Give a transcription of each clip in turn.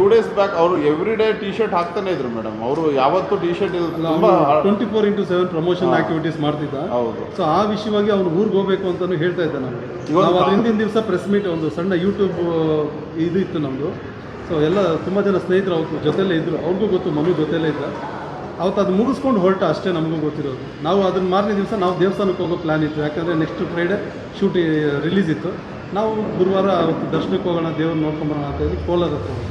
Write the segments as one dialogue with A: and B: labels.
A: Two days back ಅವರು every day T shirt ಹಾಕ್ತಾನೆ ಇದ್ರು ಮೇಡಮ್ ಅವರು ಯಾವತ್ತೂ T shirt
B: twenty four into seven promotion. Activities ಮಾಡ್ತಿದ್ದ.
A: ಹೌದು.
B: ಸೊ ಆ ವಿಷಯವಾಗಿ ಅವ್ನು ಊರಿಗೆ ಹೋಗ್ಬೇಕು ಅಂತಾನು ಹೇಳ್ತಾ ಇದ್ದ ನಮಗೆ. ನಾವು ಅದ್ರ ಹಿಂದಿನ ದಿವಸ ಪ್ರೆಸ್ ಮೀಟ್ ಒಂದು ಸಣ್ಣ ಯೂಟ್ಯೂಬ್ ಇದು ಇತ್ತು ನಮ್ಮದು ಸೊ ಎಲ್ಲ ತುಂಬ ಜನ ಸ್ನೇಹಿತರು ಅವ್ರ ಜೊತೆಲೇ ಇದ್ದರು ಅವ್ರಿಗೂ ಗೊತ್ತು ಮಮ್ಮಿ ಜೊತೆಲೇ ಇದ್ದ. ಅವತ್ತು ಅದು ಮುಗಿಸ್ಕೊಂಡು ಹೊರಟ ಅಷ್ಟೇ ನಮಗೂ ಗೊತ್ತಿರೋದು. ನಾವು ಅದನ್ನ ಮಾರನೇ ದಿವಸ ನಾವು ದೇವಸ್ಥಾನಕ್ಕೆ ಹೋಗೋ ಪ್ಲ್ಯಾನ್ ಇತ್ತು. ಯಾಕಂದರೆ ನೆಕ್ಸ್ಟ್ ಫ್ರೈಡೇ ಶೂಟಿ ರಿಲೀಸ್ ಇತ್ತು. ನಾವು ಗುರುವಾರ ಅವತ್ತು ದರ್ಶನಕ್ಕೆ ಹೋಗೋಣ ದೇವ್ರು ನೋಡ್ಕೊಂಬರೋಣ ಅಂತ ಹೇಳಿ ಕೋಲಾರ ಹೋದ್ವಿ.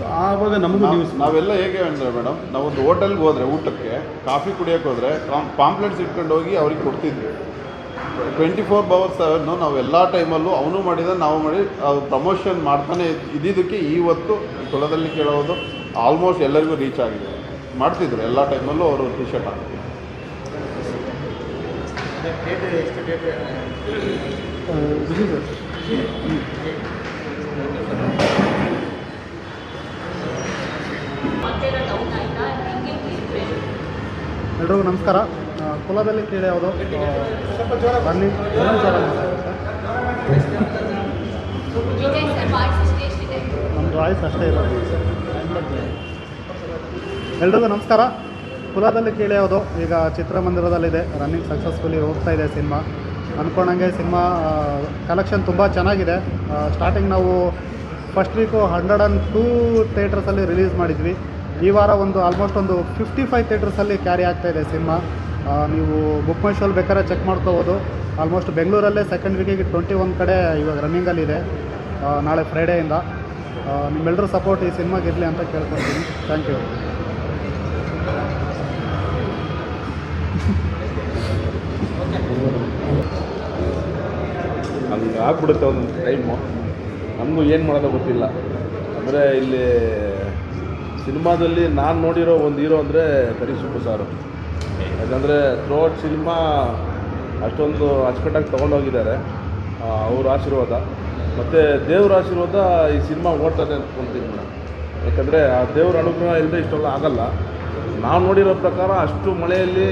B: ಸೊ ಆವಾಗ ನಮಗೂ
A: ನಾವು
B: ನ್ಯೂಸ್
A: ನಾವೆಲ್ಲ ಹೇಗೆ ಅಂದರೆ ಮೇಡಮ್ ನಾವೊಂದು ಹೋಟೆಲ್ಗೆ ಹೋದರೆ ಊಟಕ್ಕೆ ಕಾಫಿ ಕುಡಿಯೋಕೆ ಹೋದ್ರೆ ಪಾಂಪ್ಲೆಟ್ಸ್ ಇಟ್ಕೊಂಡು ಹೋಗಿ ಅವ್ರಿಗೆ ಕೊಡ್ತಿದ್ವಿ. ಟ್ವೆಂಟಿ ಫೋರ್ ಅವರ್ಸ್ ಅನ್ನು ನಾವು ಎಲ್ಲ ಟೈಮಲ್ಲೂ ಅವನು ಮಾಡಿದ ನಾವು ಮಾಡಿ ಅದು ಪ್ರಮೋಷನ್ ಮಾಡ್ತಾನೆ ಇದ್- ಇದ್ದಿದ್ದಕ್ಕೆ ಇವತ್ತು ಕುಲದಲ್ಲಿ ಕೇಳೋದು ಆಲ್ಮೋಸ್ಟ್ ಎಲ್ಲರಿಗೂ ರೀಚ್ ಆಗಿದೆ. ಮಾಡ್ತಿದ್ರು ಎಲ್ಲ ಟೈಮಲ್ಲೂ ಅವರು ಟಿ ಶರ್ಟ್ ಹಾಕ್ತಿದ್ರು
B: ಸರ್
C: ಎಲ್ರಿಗೂ ನಮಸ್ಕಾರ. ಕುಲದಲ್ಲಿ ಕ್ರೀಡೆ ಯಾವುದು? ರನ್ನಿಂಗ್ ನಮ್ಮ ವಾಯ್ಸ್ ಅಷ್ಟೇ ಇರೋದು. ಎಲ್ರಿಗೂ ನಮಸ್ಕಾರ. ಕುಲದಲ್ಲಿ ಕ್ರೀಡೆ ಯಾವುದು? ಈಗ ಚಿತ್ರಮಂದಿರದಲ್ಲಿದೆ. ರನ್ನಿಂಗ್ ಸಕ್ಸಸ್ಫುಲಿ ಹೋಗ್ತಾ ಇದೆ ಸಿನಿಮಾ. ಅಂದ್ಕೊಂಡಂಗೆ ಸಿನಿಮಾ ಕಲೆಕ್ಷನ್ ತುಂಬ ಚೆನ್ನಾಗಿದೆ. ಸ್ಟಾರ್ಟಿಂಗ್ ನಾವು first week hundred and two ಥಿಯೇಟರ್ಸಲ್ಲಿ release ಮಾಡಿದ್ವಿ. ಈ ವಾರ ಒಂದು ಆಲ್ಮೋಸ್ಟ್ ಒಂದು ಫಿಫ್ಟಿ ಫೈವ್ ಥಿಯೇಟರ್ಸಲ್ಲಿ ಕ್ಯಾರಿ ಆಗ್ತಾ ಇದೆ ಸಿನಿಮಾ ನೀವು ಬುಕ್ ಮೈ ಶೋಲ್ ಬೇಕಾದ್ರೆ ಚೆಕ್ ಮಾಡ್ಕೋಬೋದು. ಆಲ್ಮೋಸ್ಟ್ ಬೆಂಗಳೂರಲ್ಲೇ ಸೆಕೆಂಡ್ ವೀಕಿಗೆ ಟ್ವೆಂಟಿ ಒನ್ ಕಡೆ ಇವಾಗ ರನ್ನಿಂಗಲ್ಲಿದೆ ನಾಳೆ ಫ್ರೈಡೆಯಿಂದ ನಿಮ್ಮೆಲ್ಲರೂ ಸಪೋರ್ಟ್ ಈ ಸಿನಿಮಾಗೆ ಇರಲಿ ಅಂತ ಕೇಳ್ಕೊಳ್ತೀನಿ. ಥ್ಯಾಂಕ್ ಯು
D: ಹಂಗೆ ಆಗ್ಬಿಡುತ್ತೆ ಒಂದೊಂದು ಟೈಮು ನಮಗೂ ಏನು ಮಾಡೋದೋ ಗೊತ್ತಿಲ್ಲ. ಅಂದರೆ ಇಲ್ಲಿ ಸಿನಿಮಾದಲ್ಲಿ ನಾನು ನೋಡಿರೋ ಒಂದು ಹೀರೋ ಅಂದರೆ ಕರಿಸುಬ್ಬು ಸಾರು ಯಾಕಂದರೆ ಥ್ರೋಟ್ ಸಿನಿಮಾ ಅಷ್ಟೊಂದು ಅಚ್ಚುಕಟ್ಟಾಗಿ ತೊಗೊಂಡೋಗಿದ್ದಾರೆ ಅವ್ರ ಆಶೀರ್ವಾದ. ಮತ್ತು ದೇವ್ರ ಆಶೀರ್ವಾದ ಈ ಸಿನಿಮಾ ಓಡ್ತದೆ ಅಂದ್ಕೊಳ್ತೀನಿ ಮೇಡಮ್ ಯಾಕಂದರೆ ಆ ದೇವ್ರ ಅನುಗ್ರಹ ಇಲ್ಲದೆ ಇಷ್ಟೆಲ್ಲ ಆಗಲ್ಲ. ನಾವು ನೋಡಿರೋ ಪ್ರಕಾರ ಅಷ್ಟು ಮಳೆಯಲ್ಲಿ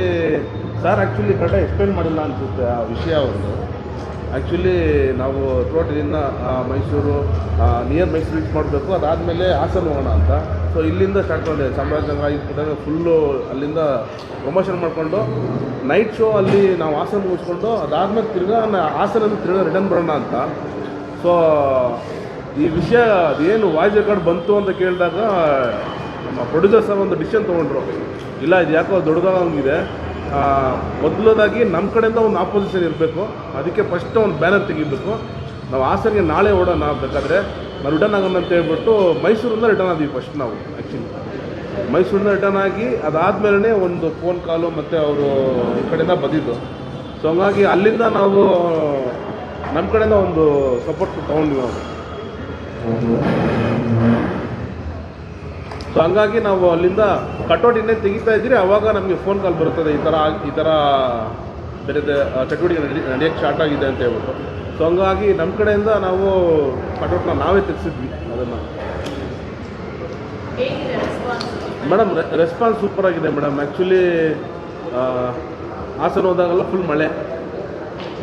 D: ಸರ್ ಆ್ಯಕ್ಚುಲಿ ಕರೆಕ್ಟಾಗಿ ಎಕ್ಸ್ಪ್ಲೇನ್ ಮಾಡಿಲ್ಲ ಅನಿಸುತ್ತೆ ಆ ವಿಷಯ ಒಂದು ಆ್ಯಕ್ಚುಲಿ ನಾವು ತೋಟದಿಂದ ಮೈಸೂರು ನಿಯರ್ ಮೈಸೂರು ರೀಚ್ ಮಾಡಬೇಕು. ಅದಾದಮೇಲೆ ಹಾಸನ ಹೋಗೋಣ ಅಂತ. ಸೊ ಇಲ್ಲಿಂದ ಸ್ಟಾರ್ಟ್ ಮಾಡಿದೆ. ಚಾಮರಾಜನಗರ ಇದ್ದಾಗ ಫುಲ್ಲು ಅಲ್ಲಿಂದ ಪ್ರಮೋಷನ್ ಮಾಡಿಕೊಂಡು ನೈಟ್ ಶೋ ಅಲ್ಲಿ ನಾವು ಹಾಸನ ಮುಗಿಸ್ಕೊಂಡು, ಅದಾದ್ಮೇಲೆ ತಿರ್ಗಾ ನಾ- ಹಾಸನ ತಿರ್ಗಾ ರಿಟರ್ನ್ ಬರೋಣ ಅಂತ. ಸೊ ಈ ವಿಷಯ ಅದೇನು ವಾಯ್ಸ್ ರೆಕಾರ್ಡ್ ಬಂತು ಅಂತ ಕೇಳಿದಾಗ, ನಮ್ಮ ಪ್ರೊಡ್ಯೂಸರ್ ಸರ್ ಒಂದು ಡಿಸಿಷನ್ ತೊಗೊಂಡ್ರು. ಇಲ್ಲ, ಇದು ಯಾಕೋ ದೊಡ್ಡದಾಗಿದೆ ಮೊದಲದಾಗಿ ನಮ್ಮ ಕಡೆಯಿಂದ ಒಂದು ಆಪೋಸಿಷನ್ ಇರಬೇಕು. ಅದಕ್ಕೆ ಫಸ್ಟ್ ಒಂದು ಬ್ಯಾನರ್ ತೆಗಿಬೇಕು. ನಾವು ಹಾಸನಿಗೆ ನಾಳೆ ಓಡೋಣ ಬೇಕಾದರೆ ನಾವು ರಿಟರ್ನ್ ಆಗೋಣ ಅಂತ ಹೇಳ್ಬಿಟ್ಟು ಮೈಸೂರಿಂದ ರಿಟರ್ನ್ ಆದ್ವಿ ಫಸ್ಟ್ ನಾವು ಆ್ಯಕ್ಚುಲಿ ಮೈಸೂರಿಂದ ರಿಟರ್ನ್ ಆಗಿ ಅದಾದಮೇಲೆ ಒಂದು ಫೋನ್ ಕಾಲು ಮತ್ತು ಅವರು ಈ ಕಡೆಯಿಂದ ಬಂದಿದ್ದು. ಸೊ ಹಂಗಾಗಿ ಅಲ್ಲಿಂದ ನಾವು ನಮ್ಮ ಕಡೆಯಿಂದ ಒಂದು ಸಪೋರ್ಟ್ ತೊಗೊಂಡ್ವಿ ನಾವು. ಸೊ ಹಂಗಾಗಿ ನಾವು ಅಲ್ಲಿಂದ ಕಟೌಟ್ ಇನ್ನೇ ತೆಗಿತಾ ಇದ್ದೀರಿ, ಅವಾಗ ನಮಗೆ ಫೋನ್ ಕಾಲ್ ಬರ್ತದೆ. ಈ ಥರ ಈ ಥರ ಬೇರೆ ಚಟುವಟಿಕೆ ನಡಿ ನಡೆಯೋಕ್ಕೆ ಸ್ಟಾರ್ಟ್ ಆಗಿದೆ ಅಂತ ಹೇಳ್ಬಿಟ್ಟು. ಸೊ ಹಂಗಾಗಿ ನಮ್ಮ ಕಡೆಯಿಂದ ನಾವು ಕಟೌಟ್ನ ನಾವೇ ತೆಗೆಸಿದ್ವಿ ಅದನ್ನು. ಮೇಡಮ್ ರೆಸ್ಪಾನ್ಸ್ ಸೂಪರ್ ಆಗಿದೆ ಮೇಡಮ್. ಆ್ಯಕ್ಚುಲಿ ಹಾಸನ ಹೋದಾಗೆಲ್ಲ ಫುಲ್ ಮಳೆ.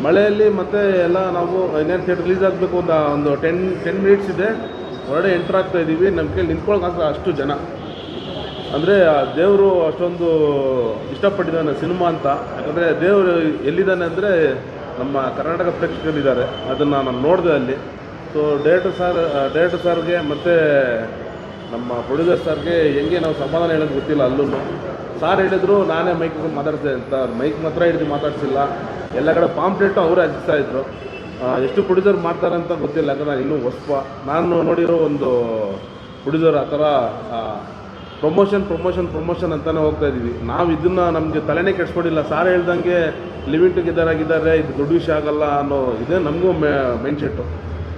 D: ಮಳೆಯಲ್ಲಿ ಮತ್ತೆ ಎಲ್ಲ ನಾವು ಇನ್ನೇನು ಥಿಯೇಟರ್ ರಿಲೀಸ್ ಆಗಬೇಕು ಒಂದು ಒಂದು ಟೆನ್ ಟೆನ್ ಮಿನಿಟ್ಸ್ ಇದೆ. ಹೊರಗಡೆ ಎಂಟ್ರ್ ಆಗ್ತಾ ಇದ್ದೀವಿ ನಮ್ಮ ಕೈಲಿ ನಿಂತ್ಕೊಳ್ಳೋಕೆ ಅಷ್ಟು ಜನ. ಅಂದರೆ ದೇವರು ಅಷ್ಟೊಂದು ಇಷ್ಟಪಟ್ಟಿದ್ದಾನೆ ಸಿನಿಮಾ ಅಂತ. ಯಾಕಂದರೆ ದೇವರು ಎಲ್ಲಿದ್ದಾನೆ ಅಂದರೆ ನಮ್ಮ ಕರ್ನಾಟಕ ಪ್ರೇಕ್ಷಕರಿದ್ದಾರೆ. ಅದನ್ನು ನಾನು ನೋಡಿದೆ ಅಲ್ಲಿ. ಸೊ ಡೈರೆಕ್ಟರ್ ಸರ್ ಡೈರೆಕ್ಟರ್ ಸರ್ಗೆ ಮತ್ತು ನಮ್ಮ ಪ್ರೊಡ್ಯೂಸರ್ ಸರ್ಗೆ ಹೆಂಗೆ ನಾವು ಸಮಾಧಾನ ಹೇಳೋದು ಗೊತ್ತಿಲ್ಲ ಅಲ್ಲೂ ಸಾರ್ ಹೇಳಿದ್ರು ನಾನೇ ಮೈಕ್ ಮಾತಾಡ್ತೆ ಅಂತ. ಮೈಕ್ ಮಾತ್ರ ಹಿಡಿದು ಮಾತಾಡ್ಸಿಲ್ಲ. ಎಲ್ಲ ಕಡೆ ಪಾಂಪ್ಲೆಟು ಅವರೇ ಹಚ್ಚಿಸ್ತಾ ಇದ್ರು. ಆ, ಎಷ್ಟು ಪ್ರೊಡ್ಯೂಸರ್ ಮಾಡ್ತಾರೆ ಅಂತ ಗೊತ್ತಿಲ್ಲ ಯಾಕಂದ್ರೆ ನಾನು ಇನ್ನೂ ಹೊಸ್ಪ. ನಾನು ನೋಡಿರೋ ಒಂದು ಪ್ರೊಡ್ಯೂಸರ್ ಆ ಥರ ಪ್ರಮೋಷನ್ ಪ್ರಮೋಷನ್ ಪ್ರಮೋಷನ್ ಅಂತಲೇ ಹೋಗ್ತಾ ಇದ್ದೀವಿ ನಾವು ಇದನ್ನು ನಮಗೆ ತಲೆನೇ ಕೆಡ್ಸ್ಕೊಂಡಿಲ್ಲ. ಸಾರ್ ಹೇಳ್ದಂಗೆ ಲಿಮಿಟ್ ಗಿದ್ದಾರಾಗಿದ್ದಾರೆ, ಇದು ದೊಡ್ಡ ವಿಷಯ ಆಗಲ್ಲ ಅನ್ನೋ ಇದೇ ನಮಗೂ ಮೈಂಡ್ ಸೆಟ್ಟು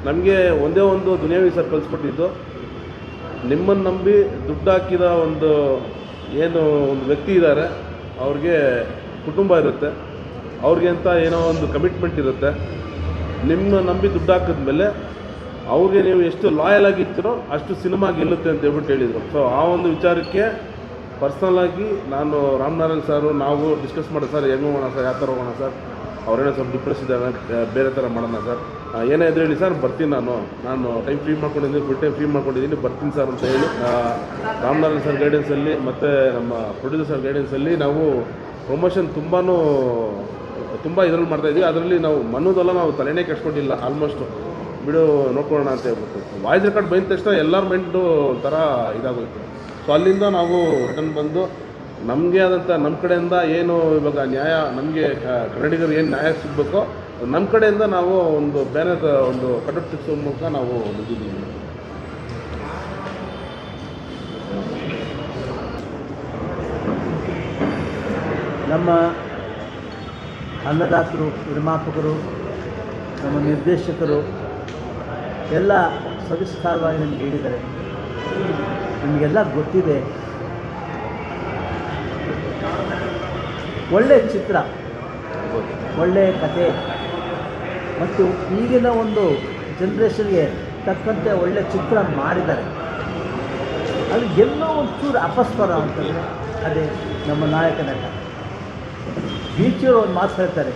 D: ನಮಗೆ ಒಂದೇ ಒಂದು ದುನಿಯಾವಿ ಸರ್ ಕಲಿಸ್ಕೊಟ್ಟಿದ್ದು ನಿಮ್ಮನ್ನು ನಂಬಿ ದುಡ್ಡು ಹಾಕಿದ ಒಂದು ಏನು, ಒಂದು ವ್ಯಕ್ತಿ ಇದ್ದಾರೆ ಅವ್ರಿಗೆ ಕುಟುಂಬ ಇರುತ್ತೆ. ಅವ್ರಿಗೆ ಅಂತ ಏನೋ ಒಂದು ಕಮಿಟ್ಮೆಂಟ್ ಇರುತ್ತೆ. ನಿಮ್ಮ ನಂಬಿ ದುಡ್ಡು ಹಾಕಿದ್ಮೇಲೆ ಅವ್ರಿಗೆ ನೀವು ಎಷ್ಟು ಲಾಯಲ್ ಆಗಿರ್ತೀರೋ ಅಷ್ಟು ಸಿನಿಮಾ ಗೆಲ್ಲುತ್ತೆ ಅಂತ ಹೇಳ್ಬಿಟ್ಟು ಹೇಳಿದರು. ಸೊ ಆ ಒಂದು ವಿಚಾರಕ್ಕೆ ಪರ್ಸ್ನಲ್ ಆಗಿ ನಾನು ರಾಮನಾರಾಯಣ್ ಸಾರು ನಾವು ಡಿಸ್ಕಸ್ ಮಾಡೋ ಸರ್ ಹೆಂಗೆ ಹೋಗೋಣ ಸರ್ ಯಾವ ಥರ ಹೋಗೋಣ ಸರ್ ಅವರೇನೋ ಸ್ವಲ್ಪ ಡಿಪ್ರೆಸ್ ಇದ್ದಾರೆ, ಬೇರೆ ಥರ ಮಾಡೋಣ ಸರ್ ಏನೇ ಇದ್ರೆ ಹೇಳಿ ಸರ್ ಬರ್ತೀನಿ ನಾನು. ನಾನು ಟೈಮ್ ಫ್ರೀ ಮಾಡ್ಕೊಂಡಿದ್ದೀನಿ ಫುಲ್ ಟೈಮ್ ಫ್ರೀ ಮಾಡ್ಕೊಂಡಿದ್ದೀನಿ, ಬರ್ತೀನಿ ಸರ್ ಅಂತ ಹೇಳಿ. ರಾಮನಾರಾಯಣ್ ಸರ್ ಗೈಡೆನ್ಸಲ್ಲಿ ಮತ್ತು ನಮ್ಮ ಪ್ರೊಡ್ಯೂಸರ್ ಸರ್ ಗೈಡೆನ್ಸಲ್ಲಿ ನಾವು ಪ್ರಮೋಷನ್ ತುಂಬಾ ತುಂಬ ಇದರಲ್ಲಿ ಮಾಡ್ತಾಯಿದ್ವಿ ಅದರಲ್ಲಿ ನಾವು ಮನೋದೆಲ್ಲ ನಾವು ತಲೆನೇ ಕೆಡ್ಸ್ಕೊಂಡಿಲ್ಲ ಆಲ್ಮೋಸ್ಟು ಬಿಡು, ನೋಡ್ಕೊಳ್ಳೋಣ ಅಂತ ಹೇಳ್ಬಿಟ್ಟು. ವಾಯ್ಸ್ ರೆಕಾರ್ಡ್ ಬಂದ ತಕ್ಷಣ ಎಲ್ಲರ ಮೈಂಡು ಒಂಥರ ಇದಾಗೋಯ್ತು. ಸೊ ಅಲ್ಲಿಂದ ನಾವು ರಿಟರ್ನ್ ಬಂದು, ನಮಗೆ ಆದಂಥ ನಮ್ಮ ಕಡೆಯಿಂದ ಏನು ಇವಾಗ ನ್ಯಾಯ, ನಮಗೆ ಕನ್ನಡಿಗರು ಏನು ನ್ಯಾಯ ಸಿಗಬೇಕೋ ನಮ್ಮ ಕಡೆಯಿಂದ ನಾವು ಒಂದು ಬ್ಯಾನರ್ ಒಂದು ಕಟೌಟ್ ಸಿಕ್ಸೋ ಮೂಲಕ ನಾವು ಬಂದಿದ್ದೀವಿ.
E: ನಮ್ಮ ಅನ್ನದಾತರು, ನಿರ್ಮಾಪಕರು, ನಮ್ಮ ನಿರ್ದೇಶಕರು ಎಲ್ಲ ಸವಿಸ್ತಾರವಾಗಿ ನಮಗೆ ಹೇಳಿದ್ದಾರೆ. ನಿಮಗೆಲ್ಲ ಗೊತ್ತಿದೆ. ಒಳ್ಳೆಯ ಚಿತ್ರ. ಒಳ್ಳೆಯ ಕತೆ. ಮತ್ತು ಈಗಿನ ಒಂದು ಜನ್ರೇಷನ್ಗೆ ತಕ್ಕಂತೆ ಒಳ್ಳೆಯ ಚಿತ್ರ ಮಾಡಿದ್ದಾರೆ. ಅದು ಎಲ್ಲೋ ಒಂಚೂರು ಅಪಸ್ವರ ಅಂತಂದರೆ ಅದೇ ನಮ್ಮ ನಾಯಕ ನಟ. ಬೀಚಿಯವರು ಒಂದು ಮಾತು ಹೇಳ್ತಾರೆ.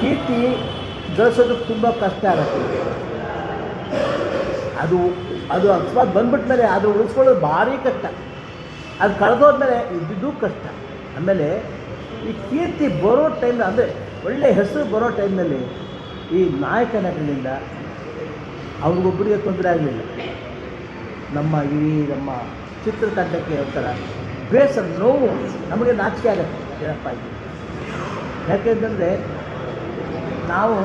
E: ಕೀರ್ತಿ ಗಳಿಸೋದಕ್ಕೆ ತುಂಬ ಕಷ್ಟ ಆಗುತ್ತೆ. ಅದು ಅದು ಅಕಸ್ಮಾತ್ ಬಂದ್ಬಿಟ್ಮೇಲೆ ಅದು ಉಳಿಸ್ಕೊಳ್ಳೋದು ಭಾರಿ ಕಷ್ಟ. ಅದು ಕಳೆದೋದ್ಮೇಲೆ ಇದ್ದಿದ್ದು ಕಷ್ಟ. ಆಮೇಲೆ ಈ ಕೀರ್ತಿ ಬರೋ ಟೈಮ್ ಅಂದರೆ ಒಳ್ಳೆಯ ಹೆಸರು ಬರೋ ಟೈಮ್ನಲ್ಲಿ ಈ ನಾಯಕ ನಟನಿಂದ ಅವ್ರಿಗೊಬ್ಬರಿಗೆ ತೊಂದರೆ ಆಗಲಿಲ್ಲ. ನಮ್ಮ ಈ ನಮ್ಮ ಚಿತ್ರತಂಡಕ್ಕೆ ಒಂಥರ ಬೇಸರ, ನೋವು ನಮಗೆ ನಾಚಿಕೆ ಆಗುತ್ತೆ. ಏನಪ್ಪ ಇದು? ಯಾಕೆಂತಂದರೆ ನಾವು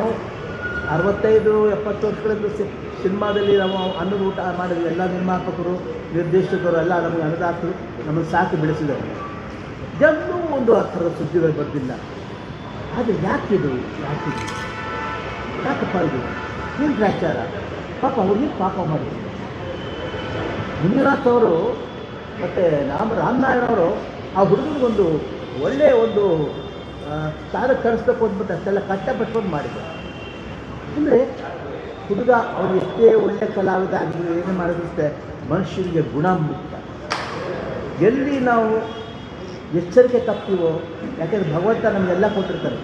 E: ಅರವತ್ತೈದು, ಎಪ್ಪತ್ತು ವರ್ಷಗಳಿಂದ ಸಿ ಸಿನಿಮಾದಲ್ಲಿ ನಾವು ಅನ್ನ ಊಟ ಮಾಡಿದ್ವಿ. ಎಲ್ಲ ನಿರ್ಮಾಪಕರು, ನಿರ್ದೇಶಕರು ಎಲ್ಲ ನಮಗೆ ಅನ್ನದಾತರು ನಮ್ಮನ್ನು ಸಾಕು ಬೆಳೆಸಿದ್ದಾರೆ ಎಲ್ಲೂ ಒಂದು ಥರದ ಸುದ್ದಿಗಳು ಬರ್ತಿಲ್ಲ ಆದರೆ ಯಾಕಿದು ಯಾಕಿದು ಯಾಕಪ್ಪ ಇದು? ಏನು ಗ್ರಾಚಾರ? ಪಾಪ ಅವ್ರಿಗೆ ಪಾಪ ಮಾಡಿದ್ರು? ಮಂಜುನಾಥ್ ಅವರು ಮತ್ತು ರಾಮ ರಾಮನಾರಾಯಣ ಅವರು ಆ ಹುಡುಗನಿಗೊಂದು ಒಳ್ಳೆಯ ಒಂದು ಸ್ಥಾನ ಕರೆಸ್ಬೇಕು ಅಂದ್ಬಿಟ್ಟು ಅಷ್ಟೆಲ್ಲ ಕಷ್ಟಪಟ್ಕೊಂಡು ಮಾಡಿದ್ರು. ಅಂದರೆ ಹುಡುಗ ಅವ್ರು ಎಷ್ಟೇ ಒಳ್ಳೆ ಕಲಾವಿದ ಆಗಿದ್ರು ಏನು ಮಾಡಿದ್ರೆ ಮನುಷ್ಯನಿಗೆ ಗುಣ ಮುಖ್ಯ ಎಲ್ಲಿ ನಾವು ಎಚ್ಚರಿಕೆ ತಪ್ತೀವೋ, ಯಾಕೆಂದರೆ ಭಗವಂತ ನಮಗೆಲ್ಲ ಕೊಟ್ಟಿರ್ತಾರೆ.